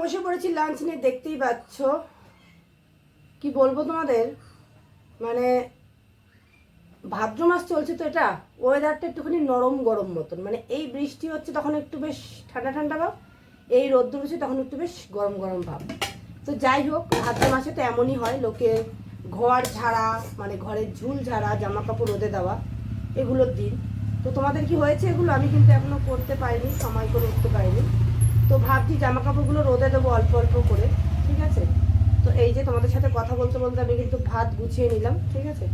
বসে পড়েছি লাঞ্চ নিয়ে, দেখতেই পাচ্ছ। কি বলব তোমাদের? মানে ভাদ্র মাস চলছে তো এটা ওয়েদারটা একটুখানি নরম গরম মতন। মানে এই বৃষ্টি হচ্ছে তখন একটু বেশ ঠান্ডা ঠান্ডা ভাব, এই রোদ্দুর হচ্ছে তখন একটু বেশ গরম গরম ভাব। তো যাই হোক, ভাদ্র মাসে তো এমনই হয়, লোকে ঘর ঝাড়া মানে ঘরের ঝুল ঝাড়া জামা কাপড় রোদে দেওয়া, এগুলোর দিন। তো তোমাদের কি হয়েছে এগুলো? আমি কিন্তু এখনও করতে পারিনি, সময় করে উঠতে পারিনি। তো ভাবছি জামা কাপড়গুলো রোদে দেবো অল্প অল্প করে, ঠিক আছে? তো এই যে তোমাদের সাথে কথা বলতে বলতে আমি কিন্তু ভাত গুছিয়ে নিলাম, ঠিক আছে?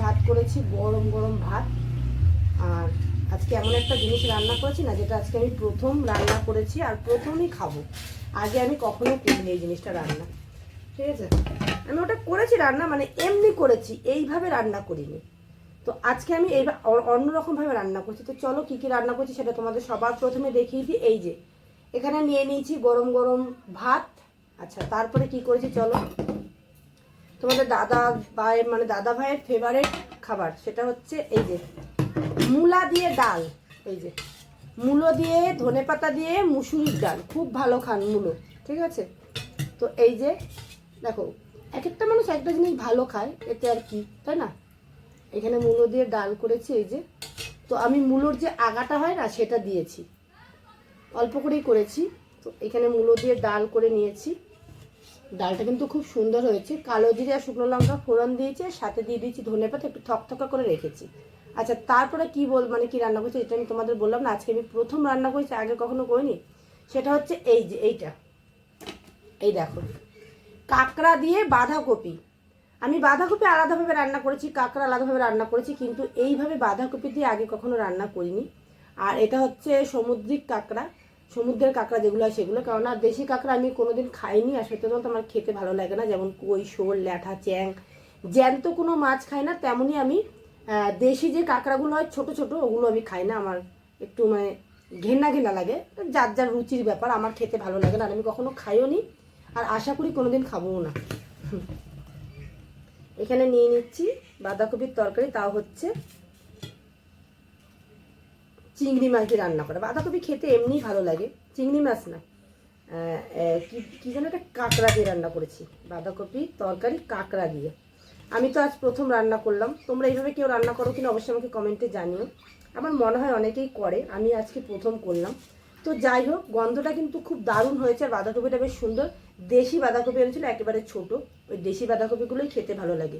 ভাত করেছি গরম গরম ভাত। আর আজকে এমন একটা জিনিস রান্না করেছি না, যেটা আজকে আমি প্রথম রান্না করেছি আর প্রথমই খাব। আগে আমি কখনো করিনি এই জিনিসটা রান্না, ঠিক আছে? আমি ওটা করেছি রান্না মানে এমনি করেছি, এইভাবে রান্না করিনি। তো আজকে আমি এই অন্যরকমভাবে রান্না করছি। তো চলো কী কী রান্না করছি সেটা তোমাদের সবার প্রথমে দেখিয়ে দিই। এই যে এখানে নিয়ে নিয়েছি গরম গরম ভাত। আচ্ছা তারপরে কি করেছি চলো। তোমাদের দাদা ভাইয়ের মানে দাদা ভাইয়ের ফেভারেট খাবার সেটা হচ্ছে এই যে মূলা দিয়ে ডাল। এই যে মূলো দিয়ে, ধনে পাতা দিয়ে, মুসুরির ডাল। খুব ভালো খান মূলো, ঠিক আছে? তো এই যে দেখো এক একটা মানুষ একটা জিনিস ভালো খায়, এতে আর কি, তাই না? এখানে মূলো দিয়ে ডাল করেছি এই যে। তো আমি মূলোর যে আগাটা হয় না, সেটা দিয়েছি। অল্প করেই করেছি। তো এখানে মূলো দিয়ে ডাল করে নিয়েছি। ডালটা কিন্তু খুব সুন্দর হয়েছে। কালো জিরে আর শুকনো লঙ্কা ফোড়ন দিয়েছে সাথে দিয়ে দিয়েছি ধনে পাতা, একটু থকথকা করে রেখেছি। আচ্ছা তারপরে কি বল মানে কি রান্না করছি এটা আমি তোমাদের বললাম না, আজকে আমি প্রথম রান্না করেছি, আগে কখনো করিনি। সেটা হচ্ছে এই যে, এইটা। এই দেখো। কাঁকড়া দিয়ে বাঁধাকপি। আমি বাঁধাকপি আলাদাভাবে রান্না করেছি, কাঁকড়া আলাদাভাবে রান্না করেছি, কিন্তু এইভাবে বাঁধাকপি দিয়ে আগে কখনো রান্না করিনি। আর এটা হচ্ছে সমুদ্রিক কাঁকড়া। সমুদ্রের কাঁকড়া যেগুলো হয় সেগুলো। কারণ আর দেশি কাঁকড়া আমি কোনোদিন খাইনি আর সত্যি আমার খেতে ভালো লাগে না। যেমন কই, শোল, ল্যাঠা, চ্যাং। জ্যান্ত কোনো মাছ খাই না, তেমনই আমি দেশি যে কাঁকড়াগুলো হয় ছোট ছোট, ওগুলো আমি খাই না। আমার একটু মানে ঘেন্না ঘেন্না লাগে। যার যার রুচির ব্যাপার, আমার খেতে ভালো লাগে না। আর আমি কখনো খাইও নি আর আশা করি কোনোদিন খাবোও না। এখানে নিয়ে নিচ্ছি বাঁধাকপির তরকারি, তাও হচ্ছে চিংড়ি মাছ রান্না করা। বাঁধাকপি খেতে এমনিই ভালো লাগে, চিংড়ি মাছ না। কি যেন একটা কাঁকড়া দিয়ে রান্না করেছি, বাঁধাকপি তরকারি কাঁকড়া দিয়ে। আমি তো আজ প্রথম রান্না করলাম, তোমরা এইভাবে কেউ রান্না করো কিনা অবশ্যই আমাকে কমেন্টে জানিও। আমার মনে হয় অনেকেই করে, আমি আজকে প্রথম করলাম। তো যাই হোক, গন্ধটা কিন্তু খুব দারুণ হয়েছে, আর বাঁধাকপিটা বেশ সুন্দর। দেশি বাঁধাকপি এনেছিল, একেবারে ছোট। ওই দেশি বাঁধাকপিগুলোই খেতে ভালো লাগে।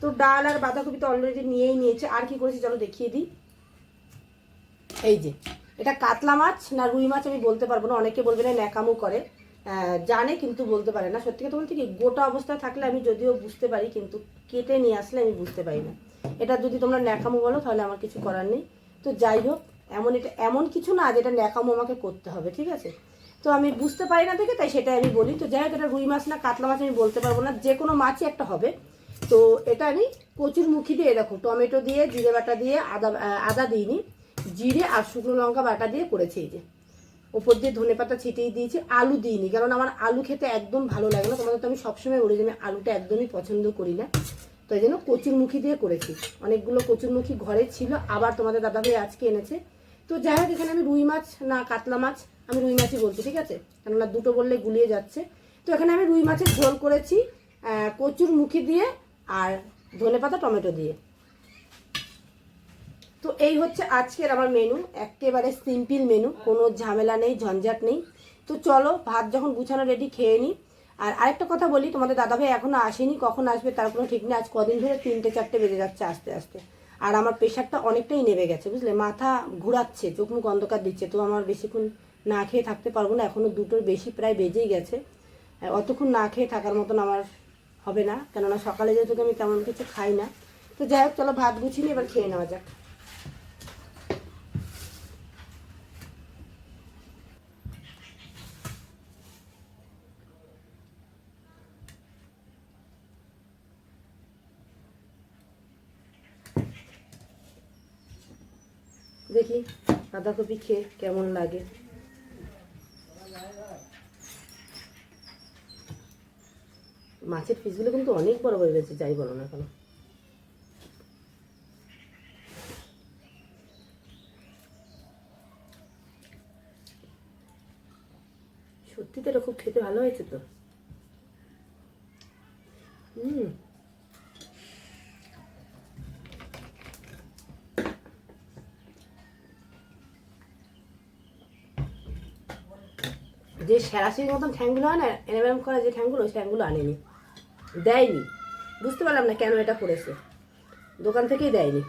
তো ডাল আর বাঁধাকপি তো অলরেডি নিয়েই নিয়েছে, আর কি করেছি চলো দেখিয়ে দিই। এই যে, এটা কাতলা মাছ না রুই মাছ আমি বলতে পারব না, অনেকে বলবে না, ন্যাকামো করে। জানে কিন্তু বলতে পারে না। সত্যি কথা বলতে কি, গোটা অবস্থায় থাকলে আমি যদিও বুঝতে পারি, কিন্তু কেটে নিয়ে আসলে আমি বুঝতে পারি না। এটা যদি তোমরা ন্যাকামো বলো, তাহলে আমার কিছু করার নেই। তো যাই হোক, এমন এটা, এমন কিছু না যেটা ন্যাকামো আমাকে করতে হবে, ঠিক আছে? তো আমি বুঝতে পারি না থেকে তাই সেটাই আমি বলি। তো যাই হোক, এটা রুই মাছ না কাতলা মাছ আমি বলতে পারব না। যে কোনো মাছই একটা হবে। তো এটা আমি কচুর মুখি দিয়ে, দেখো, টমেটো দিয়ে, জিরে বাটা দিয়ে, আদা আদা দিইনি। জিরে আর শুকনো লঙ্কা বাটা দিয়ে করেছি এই যে। ওপর দিয়ে ধনে পাতা ছিটিয়ে দিয়েছি আলু দিইনি কারণ আমার আলু খেতে একদম ভালো লাগে না। তোমাদের তো আমি সবসময় বলি যে আলুটা একদমই পছন্দ করি না। তো এই জন্য কচুরমুখী দিয়ে করেছি। অনেকগুলো কচুরমুখী ঘরে ছিল আবার তোমাদের দাদাভাই আজকে এনেছে। তো যাই হোক এখানে আমি রুই মাছ না কাতলা মাছ আমি রুই মাছই বলছি ঠিক আছে? কেননা দুটো বললে গুলিয়ে যাচ্ছে। তো এখানে আমি রুই মাছের ঝোল করেছি আহ, কচুরমুখী দিয়ে আর ধনে পাতা টমেটো দিয়ে। তো এই হচ্ছে আজকের আমার মেনু একেবারে সিম্পল মেনু কোনো ঝামেলা নেই, ঝঞ্ঝাট নেই। তো চলো, ভাত যখন গুছানো রেডি খেয়ে নিই আর আরেকটা কথা বলি, তোমাদের দাদাভাই এখনও আসেনি, কখন আসবে তার কোনো ঠিক নেই। আজ কদিন ধরে তিনটে, চারটে বেজে যাচ্ছে আস্তে আস্তে। আর আমার প্রেশারটা অনেকটাই নেমে গেছে, বুঝলে? মাথা ঘোরাচ্ছে, চোখ মুখ অন্ধকার দিচ্ছে। তো আমার বেশিক্ষণ না খেয়ে থাকতে পারব না এখনও দুটোর বেশি প্রায় বেজেই গেছে। অতক্ষণ না খেয়ে থাকার মতন আমার হবে না, কেননা সকালে যেহেতু আমি তেমন কিছু খাই না। তো যাই হোক, চলো ভাত গুছিয়ে এবার খেয়ে নেওয়া যাক। দেখি, বাঁধাকপি খেয়ে কেমন লাগে? মাছের পিসগুলো কিন্তু অনেক বড় বড় রয়েছে যাই বলো না কেন? সত্যি তো এটা খুব খেতে ভালো হয়েছে তো? যে সেরাসির মতন ঠ্যাংগুলো হয় না এরম করা যে ঠ্যাংগুলো, ওই ঠ্যাংগুলো আনেনি। দেয়নি। বুঝতে পারলাম না কেন এটা করেছে। দোকান থেকেই দেয়নি।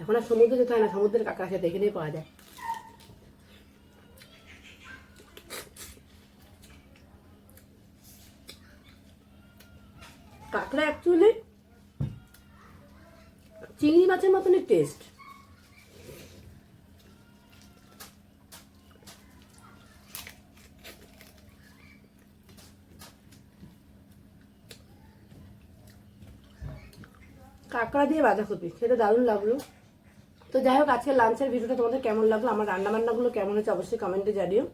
এখন আর সমুদ্রে যেতে হয় না, সমুদ্রের কাঁকড়া খেতে এখানেই পাওয়া যায় কাঁকড়া অ্যাকচুয়ালি চিংড়ি মাছের মতনই টেস্ট কাঁকড়া দিয়ে বাঁধাকপি খেতে দারুণ লাগল। তো যাই হোক আজকে লাঞ্চের ভিডিওটা তোমাদের কেমন লাগল, আমার রান্না বান্নাগুলো কেমন হচ্ছে অবশ্যই কমেন্টে জানিও।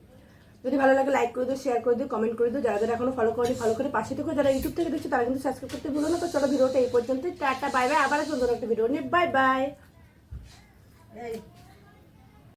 যদি ভালো লাগে লাইক করে দিও শেয়ার করে দিও কমেন্ট করে দিও। যারা যারা এখনও ফলো করে ফলো করে পাশে থেকে যারা ইউটিউব থেকে দেখছ, তারা কিন্তু সাবস্ক্রাইব করতে ভুলো না। তো চলো ভিডিওটা এই পর্যন্ত টাটা বাই বাই আবার সুন্দর একটা ভিডিও নিয়ে। Bye bye